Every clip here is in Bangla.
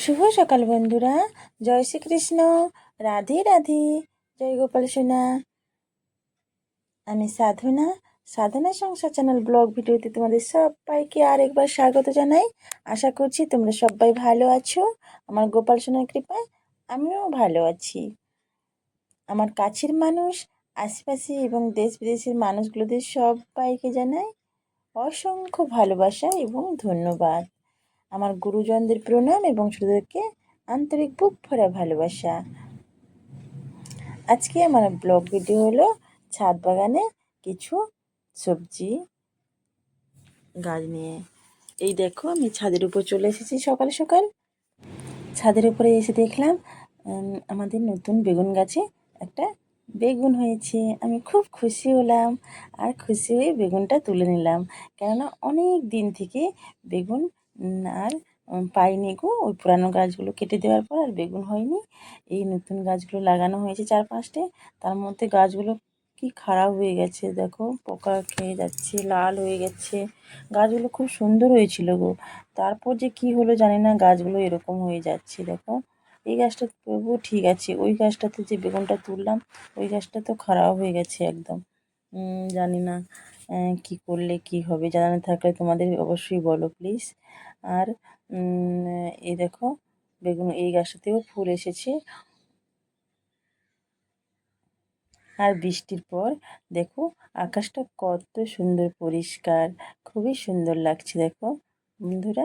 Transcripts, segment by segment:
শুভ সকাল বন্ধুরা। জয় শ্রীকৃষ্ণ। রাধে রাধে। জয় গোপাল সোনা। আমি সাধনা। সাধনা সংসার চ্যানেল ব্লগ ভিডিওতে তোমাদের সবাইকে আরেকবার স্বাগত জানাই। আশা করছি তোমরা সবাই ভালো আছো। আমার গোপাল সোনার কৃপায় আমিও ভালো আছি। আমার কাছের মানুষ, আশেপাশে এবং দেশ বিদেশের মানুষগুলোদের সবাইকে জানাই অসংখ্য ভালোবাসা এবং ধন্যবাদ। আমার গুরুজনদের প্রণাম এবং ছোটদেরকে আন্তরিক বুক ভরা ভালোবাসা। আজকে আমার ব্লগ ভিডিও হলো ছাদ বাগানে কিছু সবজি গাছ নিয়ে। এই দেখো, আমি ছাদের উপর চলে এসেছি সকাল সকাল। ছাদের উপরে এসে দেখলাম আমাদের নতুন বেগুন গাছে একটা বেগুন হয়েছে। আমি খুব খুশি হলাম আর খুশি হয়ে বেগুনটা তুলে নিলাম। কেননা অনেক দিন থেকে বেগুন আর পাইনি গো। ওই পুরানো গাছগুলো কেটে দেওয়ার পর আর বেগুন হয়নি। এই নতুন গাছগুলো লাগানো হয়েছে চার পাঁচটে তার মধ্যে গাছগুলো কি খারাপ হয়ে গেছে, দেখো। পোকা খেয়ে যাচ্ছে, লাল হয়ে গেছে। গাছগুলো খুব সুন্দর হয়েছিল গো। তারপর যে কি হলো জানি না, গাছগুলো এরকম হয়ে যাচ্ছে, দেখো। এই গাছটা তবুও ঠিক আছে। ওই গাছটাতে যে বেগুনটা তুললাম, ওই গাছটা তো খারাপ হয়ে গেছে একদম। জানি না কি করলে কি হবে? জানা থাকলে তোমাদের অবশ্যই বলো, প্লিজ। আর এই দেখো, বেগুন, এই গাছটাতেও ফুল এসেছে। আর বৃষ্টির পর, দেখো, আকাশটা কত সুন্দর পরিষ্কার, খুবই সুন্দর লাগছে, দেখো, বন্ধুরা।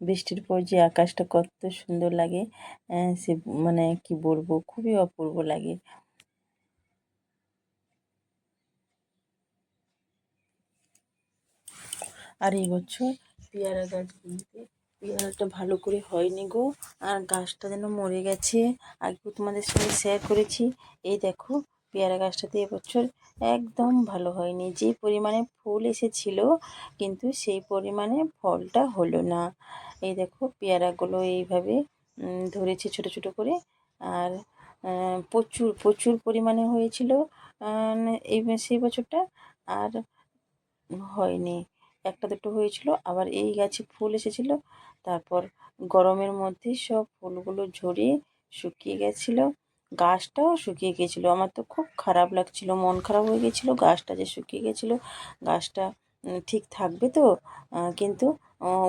বৃষ্টির পর যে আকাশটা কত সুন্দর লাগে সে মানে কি বলব, খুবই অপূর্ব লাগে। আর এই বছর পেয়ারা গাছগুলিতে পেয়ারাটা ভালো করে হয়নি গো। আর গাছটা যেন মরে গেছে। আগে তোমাদের সঙ্গে শেয়ার করেছি। এই দেখো, পেয়ারা গাছটাতে এবছর একদম ভালো হয়নি। যে পরিমাণে ফুল এসেছিল, কিন্তু সেই পরিমাণে ফলটা হলো না। এই দেখো, পেয়ারাগুলো এইভাবে ধরেছে ছোট ছোট করে। আর প্রচুর প্রচুর পরিমাণে হয়েছিল এই, সেই বছরটা। আর হয়নি। একটা দুটো হয়েছিল, আবার এই গাছে ফুল এসেছিল। তারপর গরমের মধ্যে সব ফুলগুলো ঝরিয়ে শুকিয়ে গেছিল। গাছটাও শুকিয়ে গেছিল। আমার তো খুব খারাপ লাগছিল, মন খারাপ হয়ে গেছিল। গাছটা যে শুকিয়ে গেছিল, গাছটা ঠিক থাকবে তো? কিন্তু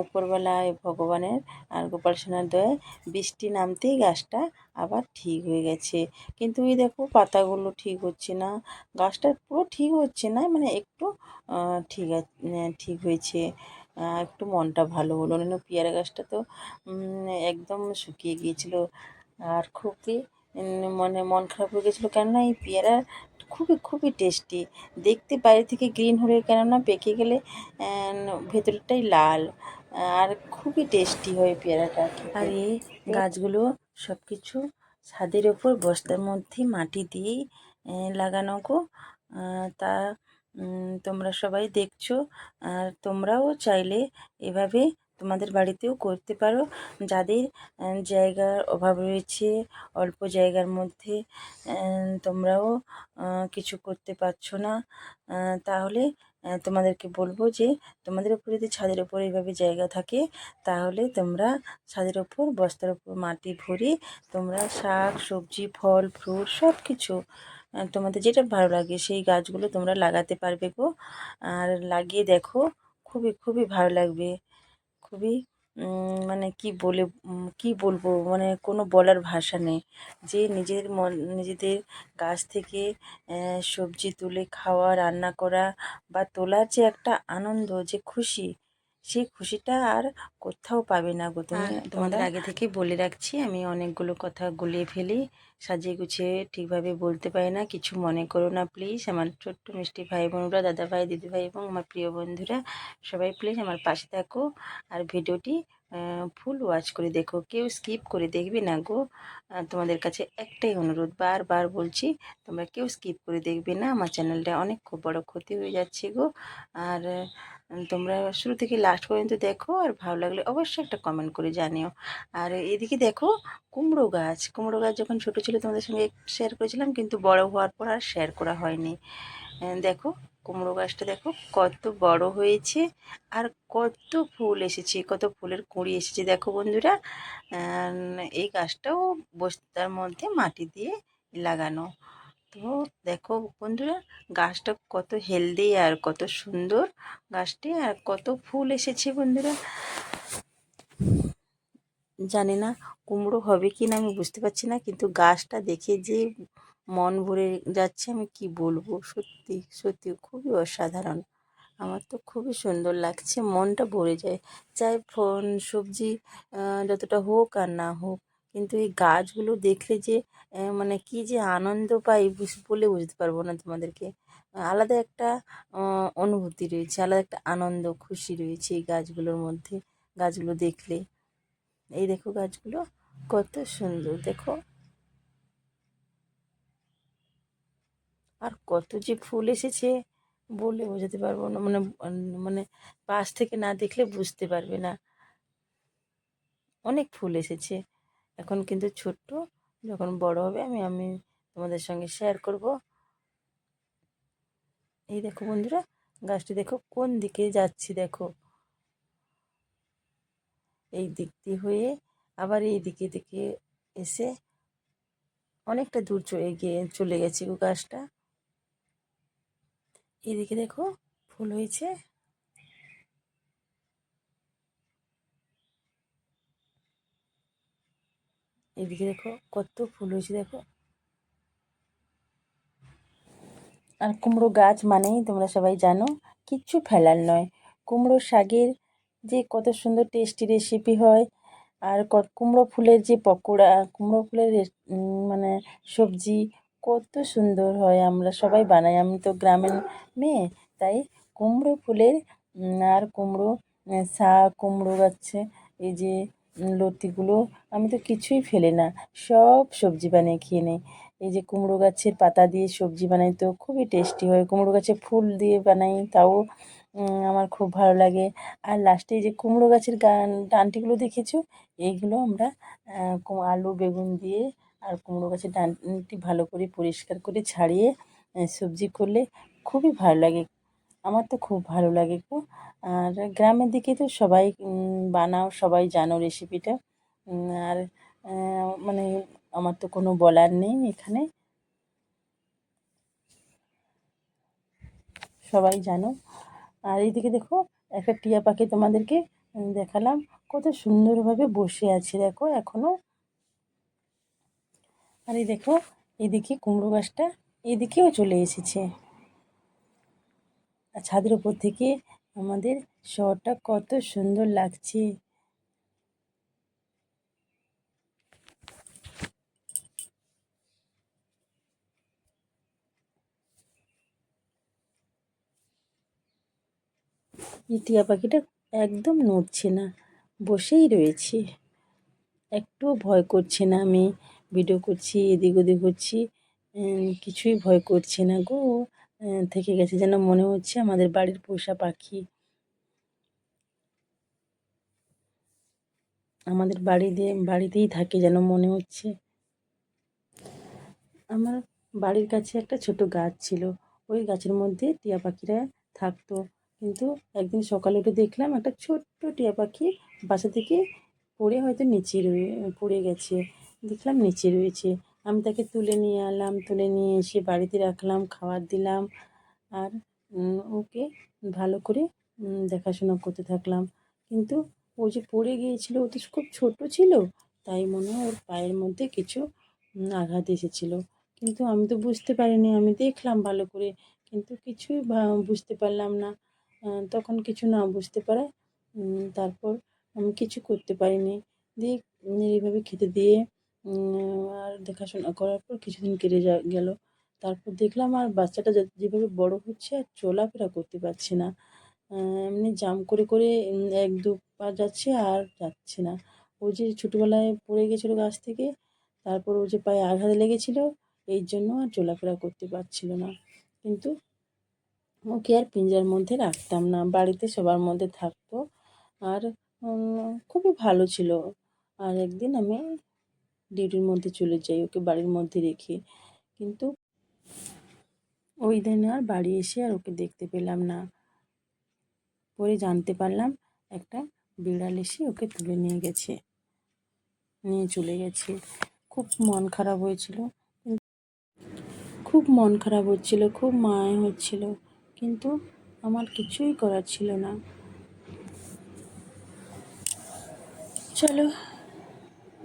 উপরবেলায় ভগবানের আর গোপাল সোনার দয়ায় বৃষ্টি নামতেই গাছটা আবার ঠিক হয়ে গেছে। কিন্তু এই দেখো পাতাগুলো ঠিক হচ্ছে না। গাছটা পুরো ঠিক হচ্ছে না মানে একটু ঠিক ঠিক হয়েছে। একটু মনটা ভালো হলো। না পেয়ারা গাছটা তো একদম শুকিয়ে গিয়েছিল। আর খুবই মানে মন খারাপ হয়ে গেছিল কেননা এই পেয়ারা খুবই খুবই টেস্টি দেখতে বাইরে থেকে গ্রিন হলে কেননা পেকে গেলে ভেতরটাই লাল। আর খুবই টেস্টি হয় পেয়ারাটা আর এই গাছগুলো সব কিছু ছাদের ওপর বস্তার মধ্যে মাটি দিয়েই লাগানো গো। তা তোমরা সবাই দেখছ। আর তোমরাও চাইলে এভাবে তোমাদের বাড়িতেও করতে পারো। যাদের জায়গার অভাব রয়েছে, অল্প জায়গার মধ্যে তোমরাও কিছু করতে পারছ না তাহলে তোমাদেরকে বলব যে, তোমাদের উপর যদি ছাদের ওপর এইভাবে জায়গা থাকে, তাহলে তোমরা ছাদের ওপর বস্তার ওপর মাটি ভরে তোমরা শাক, সবজি, ফল, ফ্রুট সব কিছু তোমাদের যেটা ভালো লাগে, সেই গাছগুলো তোমরা লাগাতে পারবে গো। আর লাগিয়ে দেখো, খুবই খুবই ভালো লাগবে। খুবই মানে কি বলে কি বলব মানে কোনো বলার ভাষা নেই। যে নিজের মন, নিজেদের গাছ থেকে সবজি তুলে খাওয়া, রান্না করা বা তোলার যে একটা আনন্দ, যে খুশি সেই খুশিটা আর কোথাও পাবে না গো তুমি তোমাদের আগে থেকে বলে রাখছি আমি অনেকগুলো কথা গুলিয়ে ফেলি সাজিয়ে গুছিয়ে ঠিকভাবে বলতে পারি না কিছু মনে করো না প্লিজ আমার ছোট্ট মিষ্টি ভাই বোনরা দাদা ভাই দিদি ভাই এবং আমার প্রিয় বন্ধুরা সবাই প্লিজ আমার পাশে থাকো। আর ভিডিওটি ফুল ওয়াচ করে দেখো কেউ স্কিপ করে দেখবে না গো। তোমাদের কাছে একটাই অনুরোধ বারবার বলছি তোমরা কেউ স্কিপ করে দেখবে না আমার চ্যানেলটা অনেক খুব বড় ক্ষতি হয়ে যাচ্ছে গো। আর তোমরা শুরু থেকে লাস্ট পর্যন্ত দেখো আর ভালো লাগলে অবশ্যই একটা কমেন্ট করে জানিও। আর এদিকে দেখো, কুমড়ো গাছ। কুমড়ো গাছ যখন ছোটো ছিল তোমাদের সঙ্গে শেয়ার করেছিলাম, কিন্তু বড় হওয়ার পর আর শেয়ার করা হয়নি। দেখো, কুমড়ো গাছটা দেখো, কত বড় হয়েছে আর কত ফুল এসেছে, কত ফুলের কুঁড়ি এসেছে। দেখো বন্ধুরা এই গাছটাও বস্তার মধ্যে মাটি দিয়ে লাগানো। তো দেখো বন্ধুরা, গাছটা কত হেলদি আর কত সুন্দর গাছটি, আর কত ফুল এসেছে বন্ধুরা। জানি না কুমড়ো হবে কি না আমি বুঝতে পারছি না, কিন্তু গাছটা দেখে যে মন ভরে যাচ্ছে, আমি কি বলব? সত্যি সত্যি খুবই অসাধারণ। আমার তো খুবই সুন্দর লাগছে, মনটা ভরে যায়। চাই ফোন সবজি যতটা হোক আর না হোক কিন্তু এই গাছগুলো দেখলে যে মানে কি যে আনন্দ পাই বলে বুঝতে পারব না তোমাদেরকে। আলাদা একটা অনুভূতি রয়েছে, আলাদা একটা আনন্দ, খুশি রয়েছে এই গাছগুলোর মধ্যে, গাছগুলো দেখলে। এই দেখো গাছগুলো, কত সুন্দর, দেখো। আর কত যে ফুল এসেছে, বলে বোঝাতে পারব না মানে মানে পাশ থেকে না দেখলে বুঝতে পারবে না। অনেক ফুল এসেছে। এখন কিন্তু ছোট্ট, যখন বড় হবে আমি আমি তোমাদের সঙ্গে শেয়ার করব। এই দেখো বন্ধুরা, গাছটি দেখো কোন দিকে যাচ্ছি দেখো। এই দিক দিয়ে হয়ে আবার এই দিকে দিকে এসে অনেকটা দূর চলে গিয়ে, চলে গেছে গাছটা। এদিকে দেখো ফুল হয়েছে। এদিকে দেখো, কত ফুল হয়েছে দেখো। আর কুমড়ো গাছ মানেই তোমরা সবাই জানো, কিচ্ছু ফেলার নয়। কুমড়ো শাকের যে কত সুন্দর টেস্টি রেসিপি হয়, আর কুমড়ো ফুলের যে পকোড়া, কুমড়ো ফুলের মানে সবজি কত সুন্দর হয় আমরা সবাই বানাই। আমি তো গ্রামের মেয়ে, তাই কুমড়ো ফুলের আর কুমড়ো শাক, কুমড়ো গাছে, এই যে লতিগুলো আমি তো কিছুই ফেলে না, সব সবজি বানিয়ে খেয়ে নেই। এই যে কুমড়ো গাছের পাতা দিয়ে সবজি বানাই তো খুবই টেস্টি হয়, কুমড়ো গাছের ফুল দিয়ে বানাই তাও আমার খুব ভালো লাগে। আর লাস্টে যে কুমড়ো গাছের গান, ডান্টিগুলো দেখেছ? এইগুলো আমরা আলু, বেগুন দিয়ে আর কুমড়ো গাছের ডান্টি ভালো করে পরিষ্কার করে ছাড়িয়ে সবজি করলে খুবই ভালো লাগে। আমার তো খুব ভালো লাগে গো। আর গ্রামের দিকে তো সবাই বানাও, সবাই জানো রেসিপিটা আর মানে আমার তো কোনো বলার নেই এখানে। সবাই জানো। আর এইদিকে দেখো, একটা টিয়া পাখি তোমাদেরকে দেখালাম। কত সুন্দরভাবে বসে আছে দেখো এখনও। আর এই দেখো এদিকে কুমড়ো গাছটা এদিকেও চলে এসেছে। ছাদের উপর থেকে আমাদের শহরটা কত সুন্দর লাগছে। টিয়া পাখিটা একদম নড়ছে না, বসেই রয়েছে। একটুও ভয় করছে না, আমি ভিডিও করছি, এদিক ওদিক করছি কিছুই ভয় করছে না গো। থেকে গেছে। যেন মনে হচ্ছে আমাদের বাড়ির পোষা পাখি। আমাদের বাড়িতে, বাড়িতেই থাকে যেন মনে হচ্ছে। আমার বাড়ির কাছে একটা ছোট গাছ ছিল। ওই গাছের মধ্যে টিয়া পাখিরা থাকতো। কিন্তু একদিন সকালে উঠে দেখলাম একটা ছোট্ট টিয়া পাখি বাসা থেকে পড়ে হয়তো নিচে রয়ে, পড়ে গেছে। দেখলাম নিচে রয়েছে। আমি তাকে তুলে নিয়ে এলাম তুলে নিয়ে এসে বাড়িতে রাখলাম, খাবার দিলাম আর ওকে ভালো করে দেখাশোনা করতে থাকলাম। কিন্তু ও যে পড়ে গিয়েছিল, ও তো খুব ছোট ছিল, তাই মনে হয় ওর পায়ের মধ্যে কিছু আঘাত এসেছিল। কিন্তু আমি তো বুঝতে পারিনি, আমি দেখলাম ভালো করে, কিন্তু কিছুই বুঝতে পারলাম না। তখন কিছু না বুঝতে পারায় তারপর আমি কিছু করতে পারিনি। দিয়ে এইভাবে খেতে দিয়ে আর দেখাশোনা করার পর কিছুদিন কেটে যা, গেল। তারপর দেখলাম আর বাচ্চাটা যেভাবে বড় হচ্ছে, আর চলাফেরা করতে পারছে না। এমনি জাম করে করে এক দু পা যাচ্ছে আর যাচ্ছে না। ও যে ছোটোবেলায় পড়ে গেছিল গাছ থেকে, তারপর ও যে পায়ে আঘাত লেগেছিল, এই জন্য আর চলাফেরা করতে পারছিল না। কিন্তু ওকে আর পিঞ্জার মধ্যে রাখতাম না, বাড়িতে সবার মধ্যে থাকতো। আর খুবই ভালো ছিল। আর একদিন আমি ডিউটির মধ্যে চলে যাই, ওকে বাড়ির মধ্যে রেখে। কিন্তু ওই দিন আর বাড়ি এসে আর ওকে দেখতে পেলাম না। পরে জানতে পারলাম একটা বিড়াল এসে ওকে তুলে নিয়ে গেছে। নিয়ে চলে গেছে। খুব মন খারাপ হয়েছিল। খুব মন খারাপ হচ্ছিল, খুব মায়া হচ্ছিল। কিন্তু আমার কিছুই করার ছিল না। চলো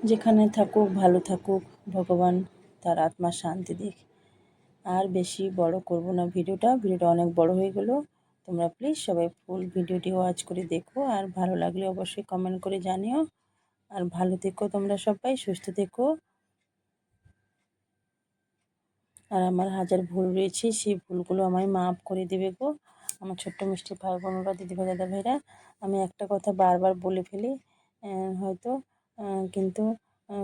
যেখানে থাকুক, ভালো থাকুক, ভগবান তার আত্মার শান্তি দিক। আর বেশি বড় করব না ভিডিওটা ভিডিওটা অনেক বড় হয়ে গেল। তোমরা প্লিজ সবাই ফুল ভিডিওটি ওয়াচ করে দেখো, আর ভালো লাগলে অবশ্যই কমেন্ট করে জানিও। আর ভালো থেকো তোমরা সবাই, সুস্থ থেকো। আর আমার হাজার ভুল রয়েছে, সেই ভুলগুলো আমায় মাফ করে দেবে গো। আমার ছোট্ট মিষ্টি ভাই বোনরা দিদিভাই দাদা ভাইরা আমি একটা কথা বারবার বলে ফেলি হয়তো কিন্তু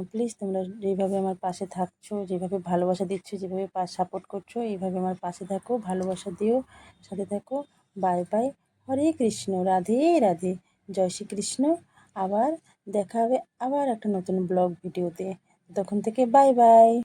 প্লিজ তোমরা যেভাবে আমার পাশে থাকছো, যেভাবে ভালোবাসা দিচ্ছ, যেভাবে সাপোর্ট করছ, এইভাবে আমার পাশে থাকো, ভালোবাসা দিও, সাথে থাকো বাই বাই হরে কৃষ্ণ, রাধে রাধে, জয় শ্রীকৃষ্ণ, আবার দেখা হবে আবার একটা নতুন ব্লগ ভিডিওতে তখন থেকে বাই বাই